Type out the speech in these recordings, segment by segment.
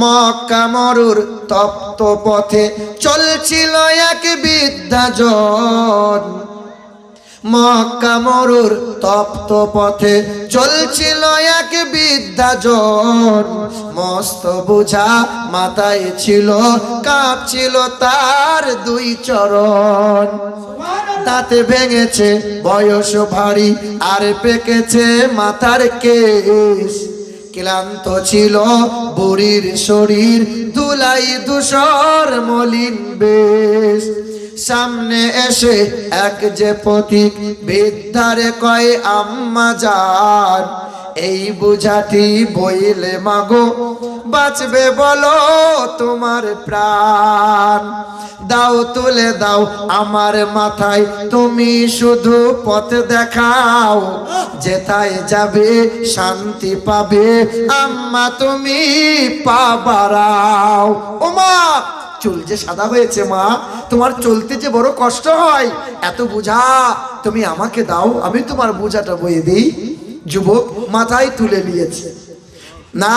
মক্কা মরুর তপ্ত পথে চলছিল এক বিদ্যাজন মক্কা মরুর তপ্ত পথে চলছিল এক বিদ্যাজন মস্ত বুঝা মাথায় ছিল, কাঁপছিল তার দুই চরণ। তাতে ভেঙেছে, বয়স ভারী, আর পেকেছে মাথার কেশ। ক্লান্ত ছিল বুড়ির শরীর দুলাই দুসর মলিন বেশ। সামনে এসে এক যে পথিক বিদ্যারে কয় আম্মা যান? এই বুঝাটি বইলে মাগো বাঁচবে বলো তোমার প্রাণ। দাও তুলে দাও আমার মাথায়, তুমি শুধু পথ দেখাও। যেথায় যাবে শান্তি পাবে, আম্মা তুমি পাবারাও। ও মা, চুল যে সাদা হয়েছে মা, তোমার চলতে যে বড় কষ্ট হয়, এত বোঝা। তুমি আমাকে দাও, আমি তোমার বোঝাটা বয়ে দিই। যুবক মাথায় তুলে নিয়েছে। না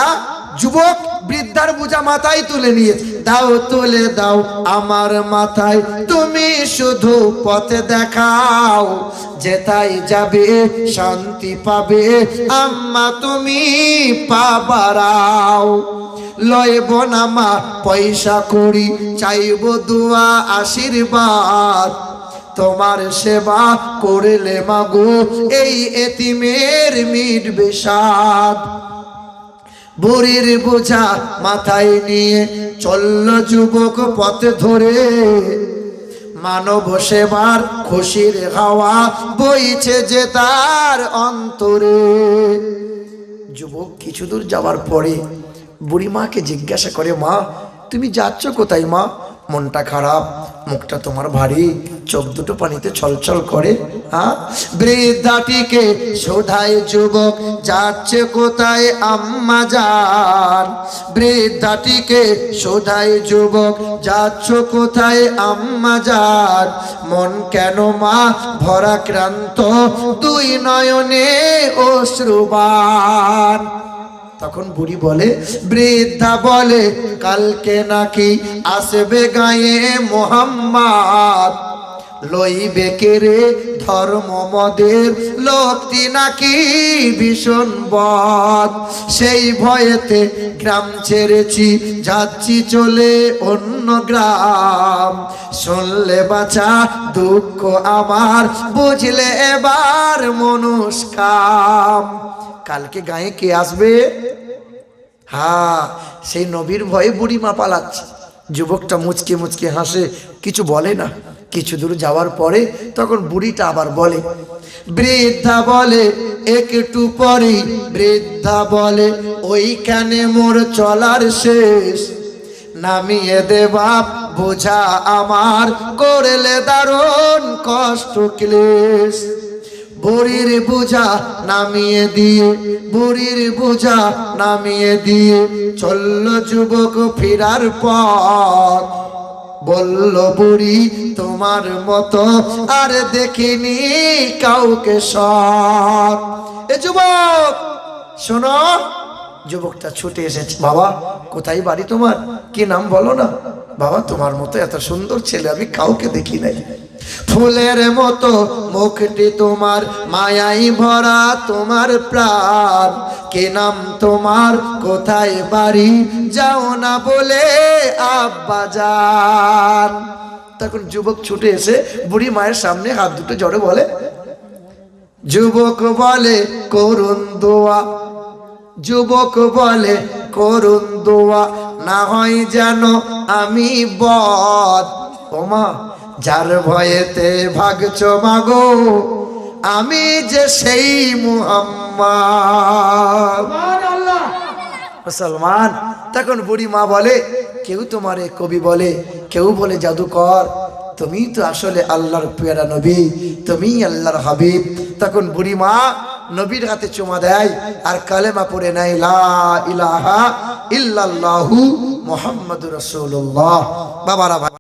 যুবক বৃদ্ধার বোঝা মাথায় তুলে নিয়ে, দাও, তুলে দাও আমার মাথায়। তুমি শুধু পথে দেখাও যেতাই যাবে শান্তি পাবে। আম্মা, তুমি পাবারাও লয়ব নামা পয়সা করি, চাইব দুয়া, আশীর্বাদ। তোমার সেবা করলে মাগো এই এতিমের মিটবে সাদ বুড়ির বোঝা মাথায় নিয়ে চলল যুবক পথ ধরে। মানব সেবার খুশির হাওয়া বইছে যে তার অন্তরে। যুবক কিছু দূর যাওয়ার পরে বুড়ি মাকে জিজ্ঞাসা করে, মা তুমি যাচ্ছ কোথায়, মা? মনটা খারাপ, মুখটা তোমার ভারী, চোখ দুটো পানিতে ছলছল করে হ্যাঁ বৃদ্ধাটিকে শোধায় যুবক, যাচ্ছে কোথায় আম্মা যান বৃদ্ধাটিকে শোধায় যুবক, যাচ্ছ কোথায় আম্মা যান মন কেন, মা? ভরাক্রান্ত, দুই নয়নে অশ্রুবান। তখন বুড়ি বলে, বৃদ্ধা বলে, কালকে নাকি আসবে গায়ে মোহাম্মদ। লইবে কেরে ধর্ম মদের লোকটি নাকি ভীষণ বদ। সেই ভয়েতে গ্রাম ছেড়েছি, যাচ্ছি চলে অন্য গ্রাম। শুনলে বাঁচা দুঃখ আমার, বুঝলে এবার মনুষ্কাম কালকে গায়ে কে আসবে? হ্যাঁ সেই নবীর ভয়ে বুড়ি মা পালাচ্ছে। যুবকটা মুচকে মুচকে হাসে, কিছু বলে না। কিছু দূর যাওয়ার পরে তখন বুড়িটা আবার বলে, বৃদ্ধা বলে, একটু পরে বৃদ্ধা বলে, ওইখানে মোর চলার শেষ। নামিয়ে দে বাপ, বোঝা আমার। করলে দারুণ কষ্ট ক্লেশ। বুড়ির বোঝা নামিয়ে দিয়ে, বুড়ির বোঝা নামিয়ে দিয়ে চলল যুবক ফিরার পথ। বলল, বুড়ি, তোমার মতো আর দেখিনি কাউকে সৎ। এ যুবক, শোনো, যুবকটা ছুটে এসেছে। বাবা, কোথায় বাড়ি তোমার? কি নাম বলো না? বাবা, তোমার মতো এত সুন্দর ছেলে আমি কাউকে দেখি নাই। ফুলের মতো মুখটি তোমার, মায়াই ভরা তোমার প্রাণ। কে নাম তোমার, কোথায় বাড়ি, যাও না বলে আব্বা যান। তখন যুবক ছুটে এসে বুড়ি মায়ের সামনে হাত দুটো জড়ে বলে, যুবক বলে করুন দোয়া। যুবক বলে করুন দোয়া। না হয় যেন আমি বদ। ওমা যার ভয়েতে ভাগছ মাগো আমি যে সেই মুহাম্মদ। মুসলমান তখন বুড়ি মা বলে কেউ তোমারে কবি বলে কেউ বলে জাদুকর। তুমি তো আসলে আল্লাহর পেয়ারা নবী তুমি আল্লাহর হাবিব। তখন বুড়ি মা নবীর হাতে চুমা দেয় আর কালেমা পড়ে নেয় লা ইলাহা ইল্লাল্লাহু মুহাম্মাদুর রাসূলুল্লাহ। বাবারা